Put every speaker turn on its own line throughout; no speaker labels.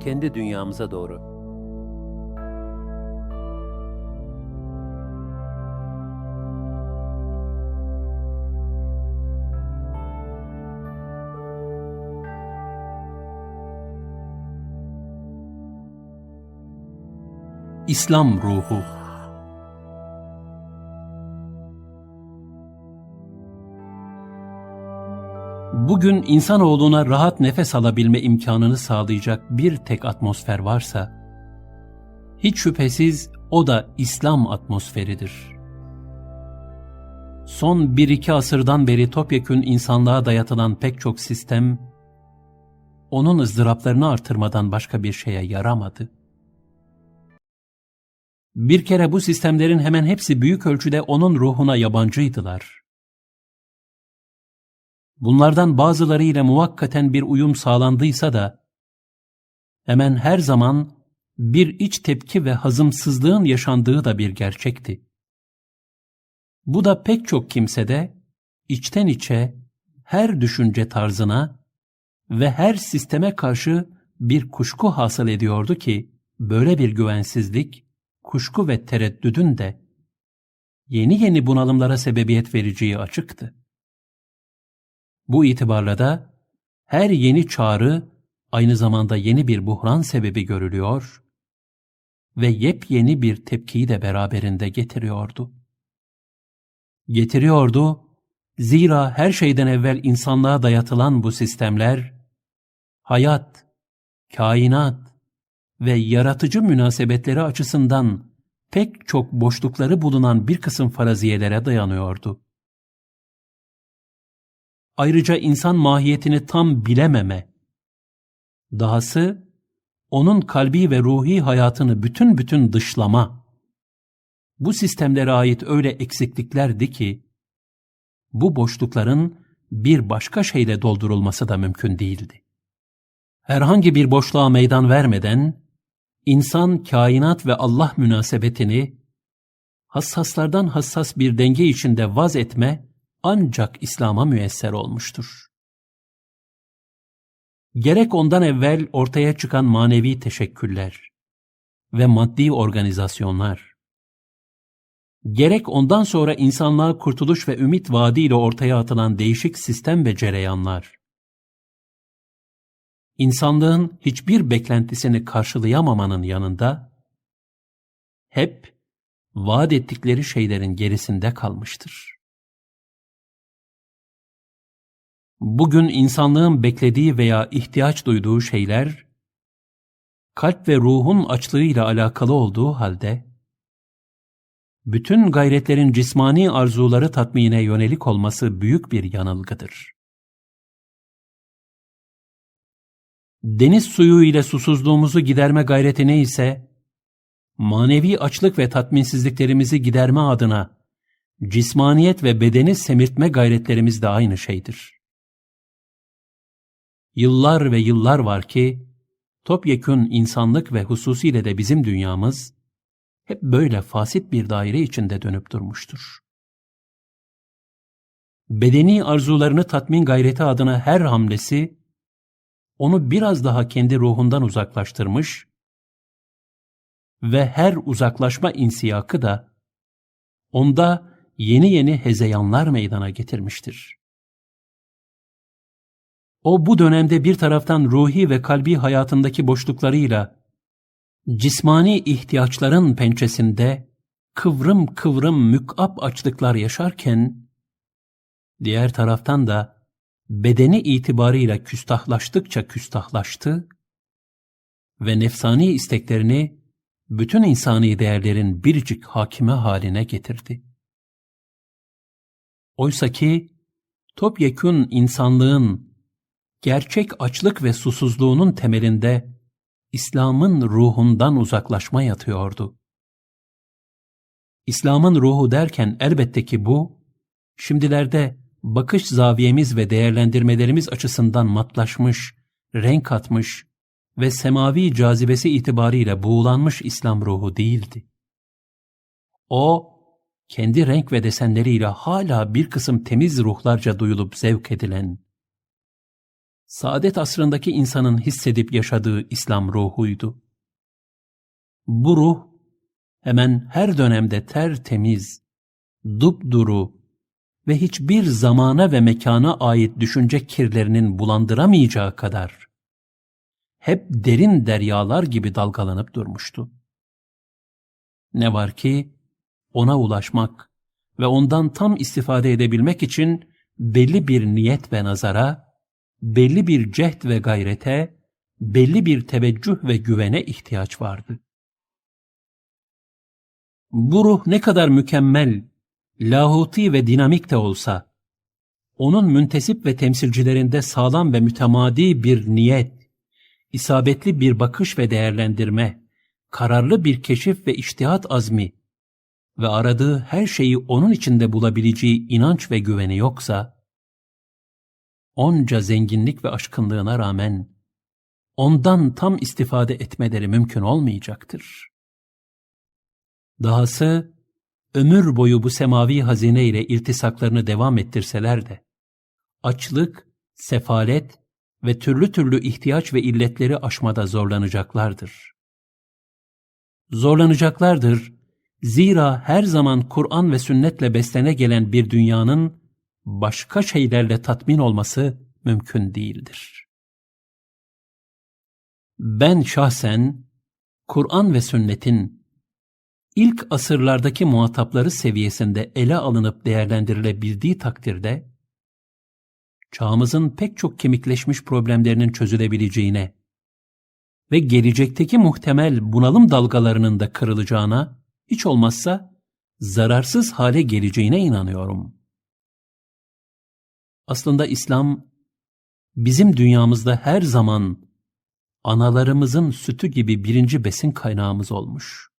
kendi dünyamıza doğru.
İslam ruhu Bugün insanoğluna rahat nefes alabilme imkanını sağlayacak bir tek atmosfer varsa, hiç şüphesiz o da İslam atmosferidir. Son bir iki asırdan beri topyekün insanlığa dayatılan pek çok sistem, onun ızdıraplarını artırmadan başka bir şeye yaramadı. Bir kere bu sistemlerin hemen hepsi büyük ölçüde onun ruhuna yabancıydılar. Bunlardan bazıları ile muvakkaten bir uyum sağlandıysa da, hemen her zaman bir iç tepki ve hazımsızlığın yaşandığı da bir gerçekti. Bu da pek çok kimsede içten içe her düşünce tarzına ve her sisteme karşı bir kuşku hasıl ediyordu ki, böyle bir güvensizlik, kuşku ve tereddüdün de yeni yeni bunalımlara sebebiyet vereceği açıktı. Bu itibarla da her yeni çağrı aynı zamanda yeni bir buhran sebebi görülüyor ve yepyeni bir tepkiyi de beraberinde getiriyordu. Getiriyordu, zira her şeyden evvel insanlığa dayatılan bu sistemler, hayat, kainat ve yaratıcı münasebetleri açısından pek çok boşlukları bulunan bir kısım faraziyelere dayanıyordu. Ayrıca insan mahiyetini tam bilememe, dahası onun kalbi ve ruhi hayatını bütün bütün dışlama, bu sistemlere ait öyle eksikliklerdi ki, bu boşlukların bir başka şeyle doldurulması da mümkün değildi. Herhangi bir boşluğa meydan vermeden, insan kainat ve Allah münasebetini hassaslardan hassas bir denge içinde vaz etme ancak İslam'a müyesser olmuştur. Gerek ondan evvel ortaya çıkan manevi teşekküller ve maddi organizasyonlar, gerek ondan sonra insanlığa kurtuluş ve ümit vaadiyle ortaya atılan değişik sistem ve cereyanlar, insanlığın hiçbir beklentisini karşılayamamanın yanında, hep vaat ettikleri şeylerin gerisinde kalmıştır. Bugün insanlığın beklediği veya ihtiyaç duyduğu şeyler, kalp ve ruhun açlığıyla alakalı olduğu halde, bütün gayretlerin cismani arzuları tatmine yönelik olması büyük bir yanılgıdır. Deniz suyu ile susuzluğumuzu giderme gayretine ise, manevi açlık ve tatminsizliklerimizi giderme adına, cismaniyet ve bedeni semirtme gayretlerimiz de aynı şeydir. Yıllar ve yıllar var ki, topyekün insanlık ve hususiyle de bizim dünyamız, hep böyle fasit bir daire içinde dönüp durmuştur. Bedeni arzularını tatmin gayreti adına her hamlesi, onu biraz daha kendi ruhundan uzaklaştırmış ve her uzaklaşma insiyakı da onda yeni yeni hezeyanlar meydana getirmiştir. O bu dönemde bir taraftan ruhi ve kalbi hayatındaki boşluklarıyla cismani ihtiyaçların pençesinde kıvrım kıvrım mükap açlıklar yaşarken, diğer taraftan da bedeni itibarıyla küstahlaştıkça küstahlaştı ve nefsani isteklerini bütün insani değerlerin biricik hakime haline getirdi. Oysa ki topyekün insanlığın gerçek açlık ve susuzluğunun temelinde İslam'ın ruhundan uzaklaşma yatıyordu. İslam'ın ruhu derken elbette ki bu, şimdilerde bakış zaviyemiz ve değerlendirmelerimiz açısından matlaşmış, renk atmış ve semavi cazibesi itibariyle buğulanmış İslam ruhu değildi. O, kendi renk ve desenleriyle hala bir kısım temiz ruhlarca duyulup zevk edilen, saadet asrındaki insanın hissedip yaşadığı İslam ruhuydu. Bu ruh hemen her dönemde tertemiz, dupduru ve hiçbir zamana ve mekana ait düşünce kirlerinin bulandıramayacağı kadar hep derin deryalar gibi dalgalanıp durmuştu. Ne var ki ona ulaşmak ve ondan tam istifade edebilmek için belli bir niyet ve nazara, belli bir cehd ve gayrete, belli bir teveccüh ve güvene ihtiyaç vardı. Bu ruh ne kadar mükemmel, lahuti ve dinamik de olsa, onun müntesip ve temsilcilerinde sağlam ve mütemadi bir niyet, isabetli bir bakış ve değerlendirme, kararlı bir keşif ve iştihat azmi ve aradığı her şeyi onun içinde bulabileceği inanç ve güveni yoksa, onca zenginlik ve aşkınlığına rağmen ondan tam istifade etmeleri mümkün olmayacaktır. Dahası ömür boyu bu semavi hazine ile iltisaklarını devam ettirseler de açlık, sefalet ve türlü türlü ihtiyaç ve illetleri aşmada zorlanacaklardır. Zorlanacaklardır zira her zaman Kur'an ve sünnetle beslene gelen bir dünyanın başka şeylerle tatmin olması mümkün değildir. Ben şahsen Kur'an ve sünnetin ilk asırlardaki muhatapları seviyesinde ele alınıp değerlendirilebildiği takdirde, çağımızın pek çok kemikleşmiş problemlerinin çözülebileceğine ve gelecekteki muhtemel bunalım dalgalarının da kırılacağına, hiç olmazsa zararsız hale geleceğine inanıyorum. Aslında İslam, bizim dünyamızda her zaman analarımızın sütü gibi birinci besin kaynağımız olmuş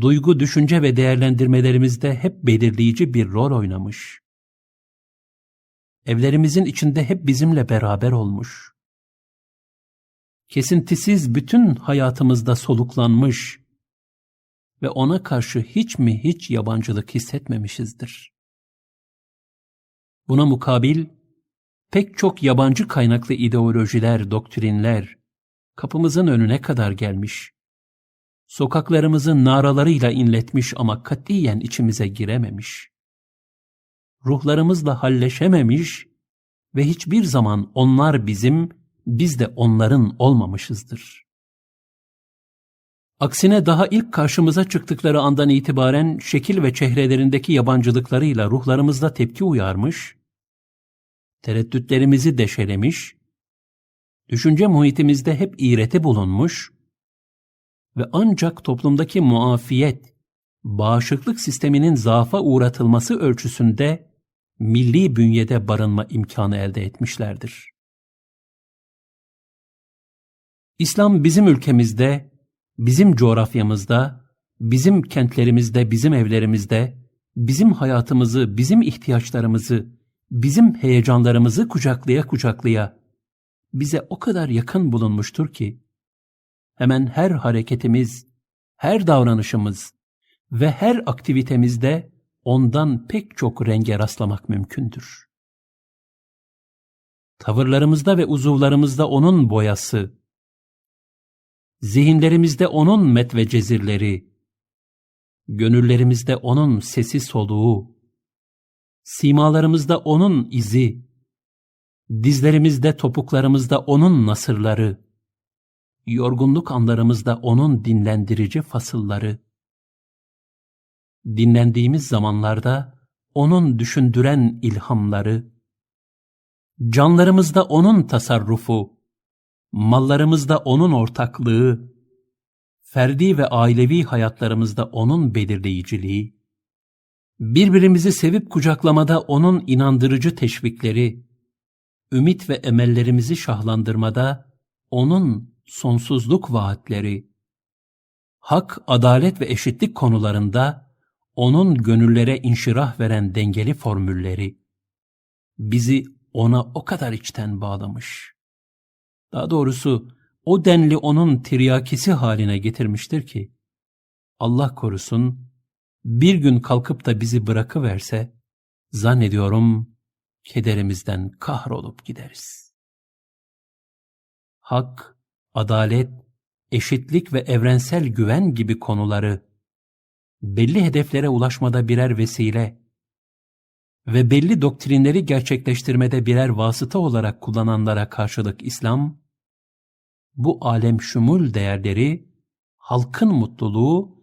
duygu, düşünce ve değerlendirmelerimizde hep belirleyici bir rol oynamış. Evlerimizin içinde hep bizimle beraber olmuş. Kesintisiz bütün hayatımızda soluklanmış ve ona karşı hiç mi hiç yabancılık hissetmemişizdir. Buna mukabil pek çok yabancı kaynaklı ideolojiler, doktrinler kapımızın önüne kadar gelmiş Sokaklarımızı naralarıyla inletmiş ama katiyen içimize girememiş. Ruhlarımızla halleşememiş ve hiçbir zaman onlar bizim, biz de onların olmamışızdır. Aksine daha ilk karşımıza çıktıkları andan itibaren şekil ve çehrelerindeki yabancılıklarıyla ruhlarımızda tepki uyarmış, tereddütlerimizi deşelemiş, düşünce muhitimizde hep iğreti bulunmuş, ve ancak toplumdaki muafiyet, bağışıklık sisteminin zaafa uğratılması ölçüsünde milli bünyede barınma imkanı elde etmişlerdir. İslam bizim ülkemizde, bizim coğrafyamızda, bizim kentlerimizde, bizim evlerimizde, bizim hayatımızı, bizim ihtiyaçlarımızı, bizim heyecanlarımızı kucaklaya kucaklaya bize o kadar yakın bulunmuştur ki, hemen her hareketimiz, her davranışımız ve her aktivitemizde ondan pek çok renge rastlamak mümkündür. Tavırlarımızda ve uzuvlarımızda onun boyası, zihinlerimizde onun met ve cezirleri, gönüllerimizde onun sesi soluğu, simalarımızda onun izi, dizlerimizde topuklarımızda onun nasırları, yorgunluk anlarımızda onun dinlendirici fasılları, dinlendiğimiz zamanlarda onun düşündüren ilhamları, canlarımızda onun tasarrufu, mallarımızda onun ortaklığı, ferdi ve ailevi hayatlarımızda onun belirleyiciliği, birbirimizi sevip kucaklamada onun inandırıcı teşvikleri, ümit ve emellerimizi şahlandırmada onun sonsuzluk vaatleri, hak, adalet ve eşitlik konularında onun gönüllere inşirah veren dengeli formülleri, bizi ona o kadar içten bağlamış. Daha doğrusu o denli onun tiryakisi haline getirmiştir ki, Allah korusun, bir gün kalkıp da bizi bırakıverse, zannediyorum kederimizden kahrolup gideriz. hak, adalet, eşitlik ve evrensel güven gibi konuları belli hedeflere ulaşmada birer vesile ve belli doktrinleri gerçekleştirmede birer vasıta olarak kullananlara karşılık İslam, bu alem şumul değerleri halkın mutluluğu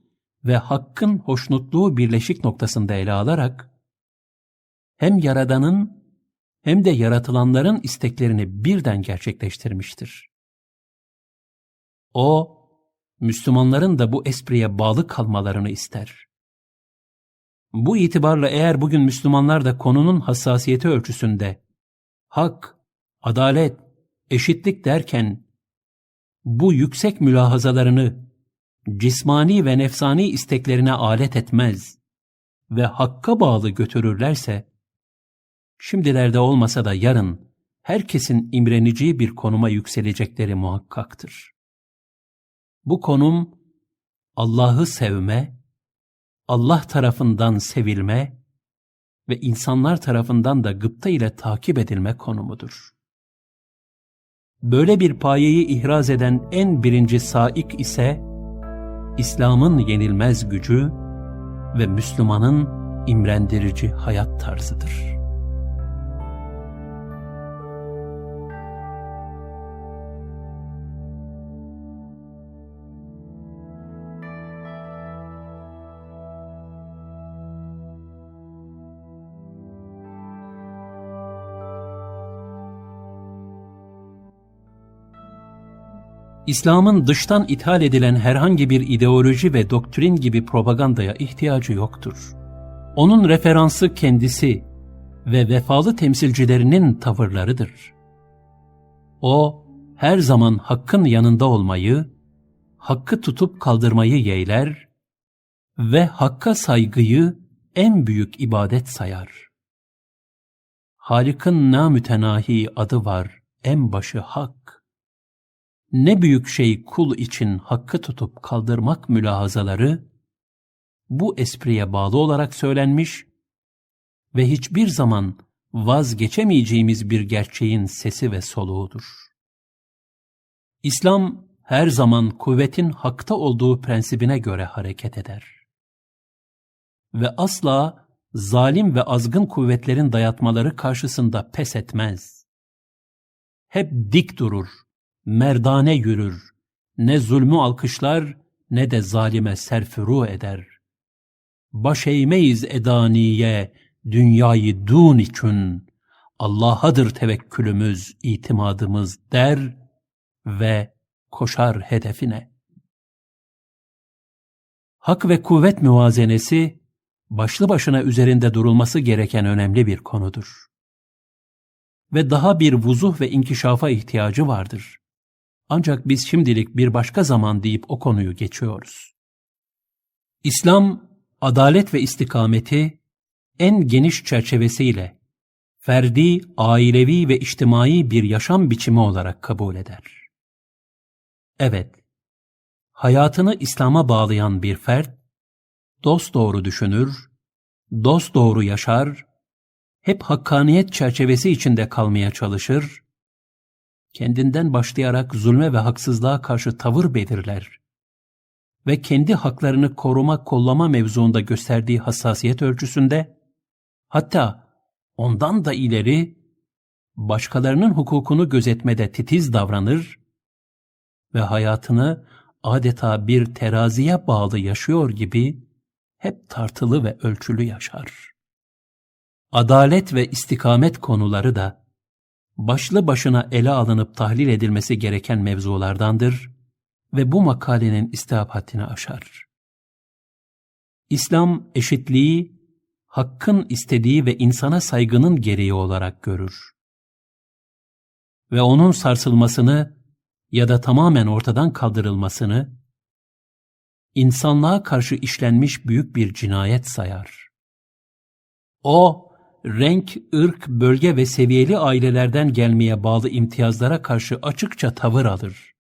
ve hakkın hoşnutluğu birleşik noktasında ele alarak hem Yaradan'ın hem de yaratılanların isteklerini birden gerçekleştirmiştir. O, Müslümanların da bu espriye bağlı kalmalarını ister. Bu itibarla eğer bugün Müslümanlar da konunun hassasiyeti ölçüsünde hak, adalet, eşitlik derken bu yüksek mülahazalarını cismani ve nefsani isteklerine alet etmez ve hakka bağlı götürürlerse, şimdilerde olmasa da yarın herkesin imreneceği bir konuma yükselecekleri muhakkaktır. Bu konum Allah'ı sevme, Allah tarafından sevilme ve insanlar tarafından da gıpta ile takip edilme konumudur. Böyle bir payeyi ihraz eden en birinci saik ise İslam'ın yenilmez gücü ve Müslümanın imrendirici hayat tarzıdır.'' İslam'ın dıştan ithal edilen herhangi bir ideoloji ve doktrin gibi propagandaya ihtiyacı yoktur. Onun referansı kendisi ve vefalı temsilcilerinin tavırlarıdır. O, her zaman hakkın yanında olmayı, hakkı tutup kaldırmayı yeğler ve hakka saygıyı en büyük ibadet sayar. Halik'in namütenahi adı var, en başı hak ne büyük şey kul için hakkı tutup kaldırmak mülahazaları, bu espriye bağlı olarak söylenmiş ve hiçbir zaman vazgeçemeyeceğimiz bir gerçeğin sesi ve soluğudur. İslam her zaman kuvvetin hakta olduğu prensibine göre hareket eder. Ve asla zalim ve azgın kuvvetlerin dayatmaları karşısında pes etmez. Hep dik durur merdane yürür. Ne zulmü alkışlar ne de zalime serfuru eder. Baş eğmeyiz edaniye dünyayı dun için. Allah'adır tevekkülümüz, itimadımız der ve koşar hedefine. Hak ve kuvvet müvazenesi başlı başına üzerinde durulması gereken önemli bir konudur. Ve daha bir vuzuh ve inkişafa ihtiyacı vardır. Ancak biz şimdilik bir başka zaman deyip o konuyu geçiyoruz. İslam, adalet ve istikameti en geniş çerçevesiyle ferdi, ailevi ve içtimai bir yaşam biçimi olarak kabul eder. Evet, hayatını İslam'a bağlayan bir fert, dost doğru düşünür, dost doğru yaşar, hep hakkaniyet çerçevesi içinde kalmaya çalışır kendinden başlayarak zulme ve haksızlığa karşı tavır belirler ve kendi haklarını koruma kollama mevzuunda gösterdiği hassasiyet ölçüsünde, hatta ondan da ileri başkalarının hukukunu gözetmede titiz davranır ve hayatını adeta bir teraziye bağlı yaşıyor gibi hep tartılı ve ölçülü yaşar. Adalet ve istikamet konuları da başlı başına ele alınıp tahlil edilmesi gereken mevzulardandır ve bu makalenin istihabatini aşar. İslam eşitliği, hakkın istediği ve insana saygının gereği olarak görür. Ve onun sarsılmasını ya da tamamen ortadan kaldırılmasını, insanlığa karşı işlenmiş büyük bir cinayet sayar. O, renk, ırk, bölge ve seviyeli ailelerden gelmeye bağlı imtiyazlara karşı açıkça tavır alır.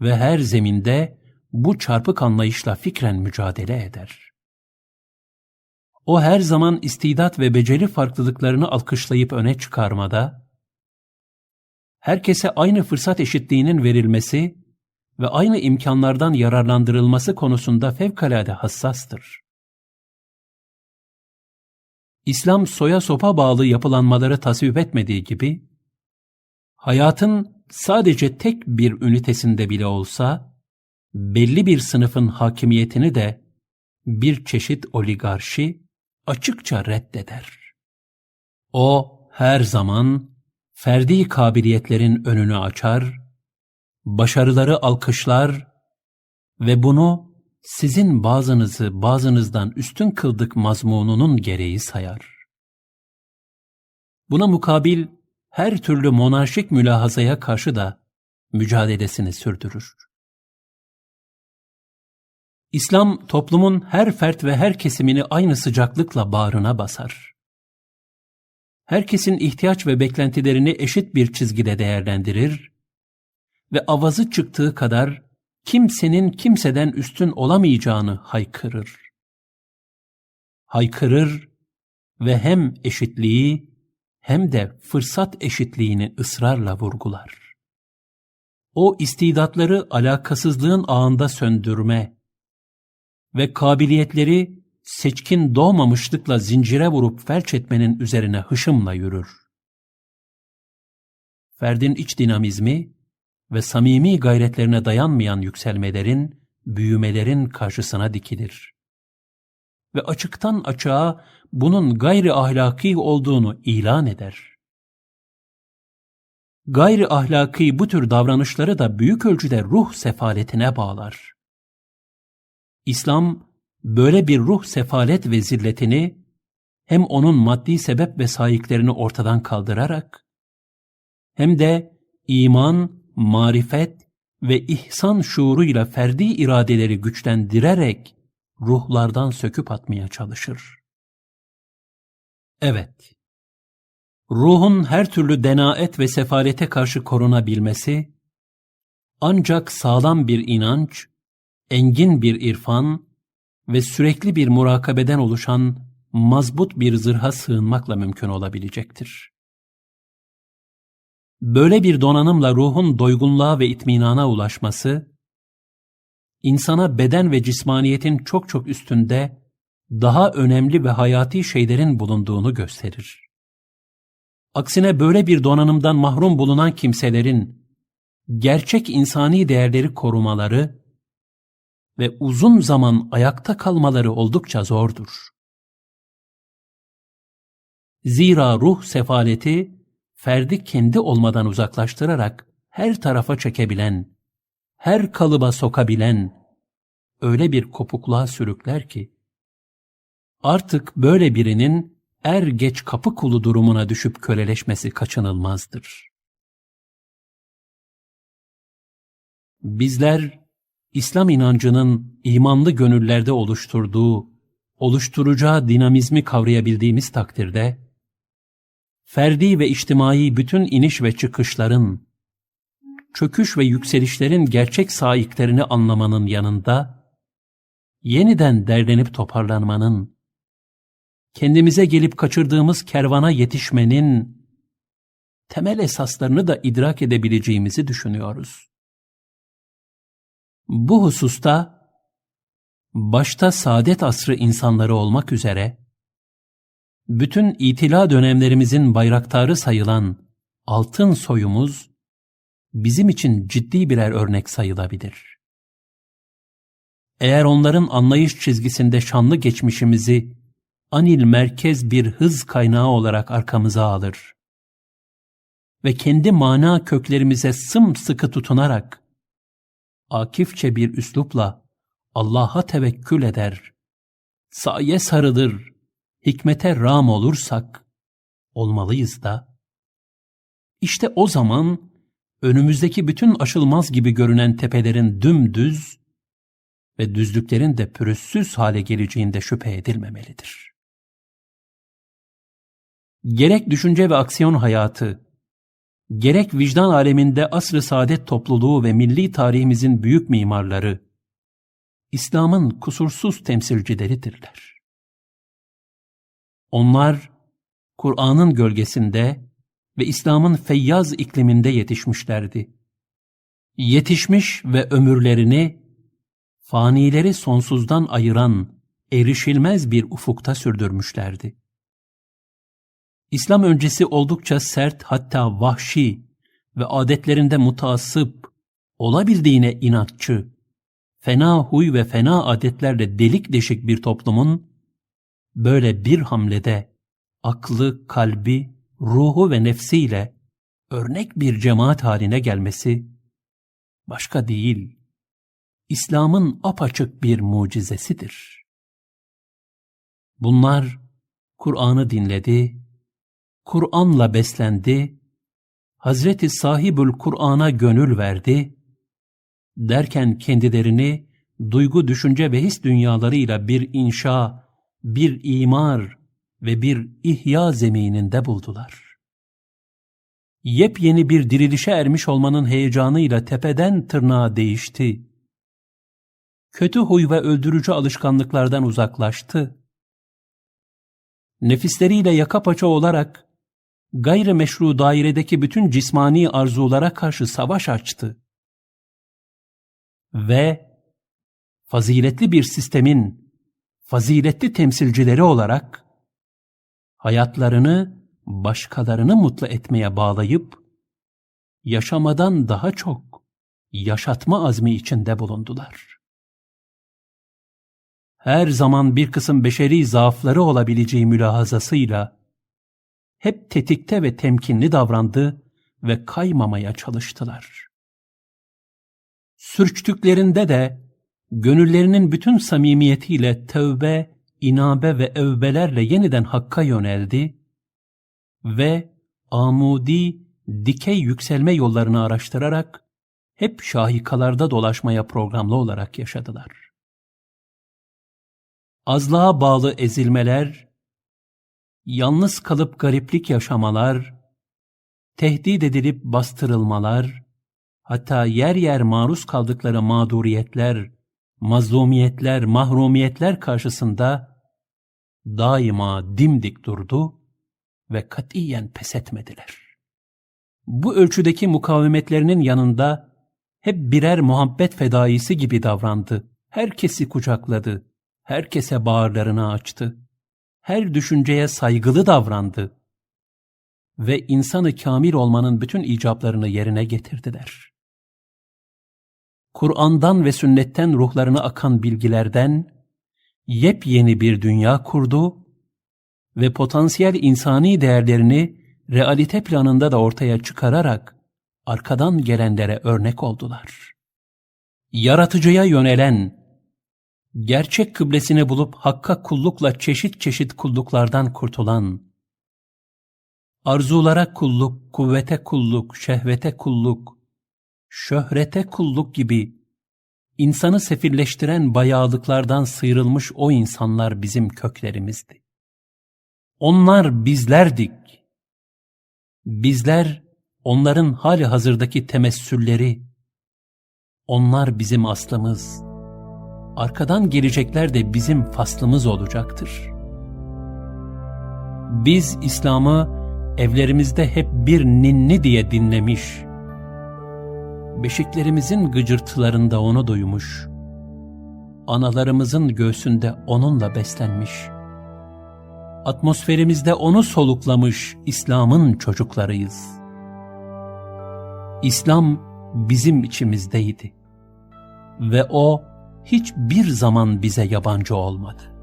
Ve her zeminde bu çarpık anlayışla fikren mücadele eder. O her zaman istidat ve beceri farklılıklarını alkışlayıp öne çıkarmada, herkese aynı fırsat eşitliğinin verilmesi ve aynı imkanlardan yararlandırılması konusunda fevkalade hassastır. İslam soya sopa bağlı yapılanmaları tasvip etmediği gibi, hayatın sadece tek bir ünitesinde bile olsa, belli bir sınıfın hakimiyetini de bir çeşit oligarşi açıkça reddeder. O her zaman ferdi kabiliyetlerin önünü açar, başarıları alkışlar ve bunu sizin bazınızı bazınızdan üstün kıldık mazmununun gereği sayar. Buna mukabil her türlü monarşik mülahazaya karşı da mücadelesini sürdürür. İslam toplumun her fert ve her kesimini aynı sıcaklıkla bağrına basar. Herkesin ihtiyaç ve beklentilerini eşit bir çizgide değerlendirir ve avazı çıktığı kadar kimsenin kimseden üstün olamayacağını haykırır. Haykırır ve hem eşitliği hem de fırsat eşitliğini ısrarla vurgular. O istidatları alakasızlığın ağında söndürme ve kabiliyetleri seçkin doğmamışlıkla zincire vurup felç etmenin üzerine hışımla yürür. Ferdin iç dinamizmi ve samimi gayretlerine dayanmayan yükselmelerin, büyümelerin karşısına dikilir. Ve açıktan açığa bunun gayri ahlaki olduğunu ilan eder. Gayri ahlaki bu tür davranışları da büyük ölçüde ruh sefaletine bağlar. İslam böyle bir ruh sefalet ve zilletini hem onun maddi sebep ve sahiplerini ortadan kaldırarak hem de iman, marifet ve ihsan şuuruyla ferdi iradeleri güçlendirerek ruhlardan söküp atmaya çalışır. Evet, ruhun her türlü denaet ve sefalete karşı korunabilmesi, ancak sağlam bir inanç, engin bir irfan ve sürekli bir murakabeden oluşan mazbut bir zırha sığınmakla mümkün olabilecektir. Böyle bir donanımla ruhun doygunluğa ve itminana ulaşması, insana beden ve cismaniyetin çok çok üstünde daha önemli ve hayati şeylerin bulunduğunu gösterir. Aksine böyle bir donanımdan mahrum bulunan kimselerin gerçek insani değerleri korumaları ve uzun zaman ayakta kalmaları oldukça zordur. Zira ruh sefaleti ferdi kendi olmadan uzaklaştırarak her tarafa çekebilen, her kalıba sokabilen öyle bir kopukluğa sürükler ki artık böyle birinin er geç kapı kulu durumuna düşüp köleleşmesi kaçınılmazdır. Bizler İslam inancının imanlı gönüllerde oluşturduğu, oluşturacağı dinamizmi kavrayabildiğimiz takdirde, ferdi ve içtimai bütün iniş ve çıkışların, çöküş ve yükselişlerin gerçek sahiplerini anlamanın yanında, yeniden derlenip toparlanmanın, kendimize gelip kaçırdığımız kervana yetişmenin temel esaslarını da idrak edebileceğimizi düşünüyoruz. Bu hususta başta saadet asrı insanları olmak üzere bütün itila dönemlerimizin bayraktarı sayılan altın soyumuz bizim için ciddi birer örnek sayılabilir. Eğer onların anlayış çizgisinde şanlı geçmişimizi anil merkez bir hız kaynağı olarak arkamıza alır ve kendi mana köklerimize sımsıkı tutunarak akifçe bir üslupla Allah'a tevekkül eder, saye sarılır, hikmete ram olursak, olmalıyız da, işte o zaman önümüzdeki bütün aşılmaz gibi görünen tepelerin dümdüz ve düzlüklerin de pürüzsüz hale geleceğinde şüphe edilmemelidir. Gerek düşünce ve aksiyon hayatı, gerek vicdan aleminde asr-ı saadet topluluğu ve milli tarihimizin büyük mimarları, İslam'ın kusursuz temsilcileridirler. Onlar, Kur'an'ın gölgesinde, ve İslam'ın feyyaz ikliminde yetişmişlerdi. Yetişmiş ve ömürlerini fanileri sonsuzdan ayıran erişilmez bir ufukta sürdürmüşlerdi. İslam öncesi oldukça sert hatta vahşi ve adetlerinde mutaassıp, olabildiğine inatçı, fena huy ve fena adetlerle delik deşik bir toplumun, böyle bir hamlede aklı, kalbi, ruhu ve nefsiyle örnek bir cemaat haline gelmesi, başka değil, İslam'ın apaçık bir mucizesidir. Bunlar, Kur'an'ı dinledi, Kur'an'la beslendi, Hazreti Sahibül Kur'an'a gönül verdi, derken kendilerini duygu, düşünce ve his dünyalarıyla bir inşa, bir imar ve bir ihya zemininde buldular. Yepyeni bir dirilişe ermiş olmanın heyecanıyla tepeden tırnağa değişti. Kötü huy ve öldürücü alışkanlıklardan uzaklaştı. Nefisleriyle yaka paça olarak gayrimeşru dairedeki bütün cismani arzulara karşı savaş açtı. Ve faziletli bir sistemin faziletli temsilcileri olarak hayatlarını başkalarını mutlu etmeye bağlayıp yaşamadan daha çok yaşatma azmi içinde bulundular. Her zaman bir kısım beşeri zaafları olabileceği mülahazasıyla hep tetikte ve temkinli davrandı ve kaymamaya çalıştılar. Sürçtüklerinde de gönüllerinin bütün samimiyetiyle tövbe, inabe ve evbelerle yeniden Hakk'a yöneldi ve amudi, dikey yükselme yollarını araştırarak hep şahikalarda dolaşmaya programlı olarak yaşadılar. Azlığa bağlı ezilmeler, yalnız kalıp gariplik yaşamalar, tehdit edilip bastırılmalar, hatta yer yer maruz kaldıkları mağduriyetler, mazlumiyetler, mahrumiyetler karşısında daima dimdik durdu ve katiyen pes etmediler. Bu ölçüdeki mukavemetlerinin yanında hep birer muhabbet fedaisi gibi davrandı. Herkesi kucakladı, herkese bağırlarını açtı her düşünceye saygılı davrandı ve insanı kamil olmanın bütün icablarını yerine getirdiler. Kur'an'dan ve sünnetten ruhlarına akan bilgilerden yepyeni bir dünya kurdu ve potansiyel insani değerlerini realite planında da ortaya çıkararak arkadan gelenlere örnek oldular. Yaratıcıya yönelen gerçek kıblesini bulup Hakk'a kullukla çeşit çeşit kulluklardan kurtulan, arzulara kulluk, kuvvete kulluk, şehvete kulluk, şöhrete kulluk gibi insanı sefilleştiren bayağılıklardan sıyrılmış o insanlar bizim köklerimizdi. Onlar bizlerdik. Bizler onların hali hazırdaki temessülleri, onlar bizim aslımız.'' arkadan gelecekler de bizim faslımız olacaktır. Biz İslam'ı evlerimizde hep bir ninni diye dinlemiş, beşiklerimizin gıcırtılarında onu duymuş, analarımızın göğsünde onunla beslenmiş, atmosferimizde onu soluklamış İslam'ın çocuklarıyız. İslam bizim içimizdeydi ve o hiçbir zaman bize yabancı olmadı.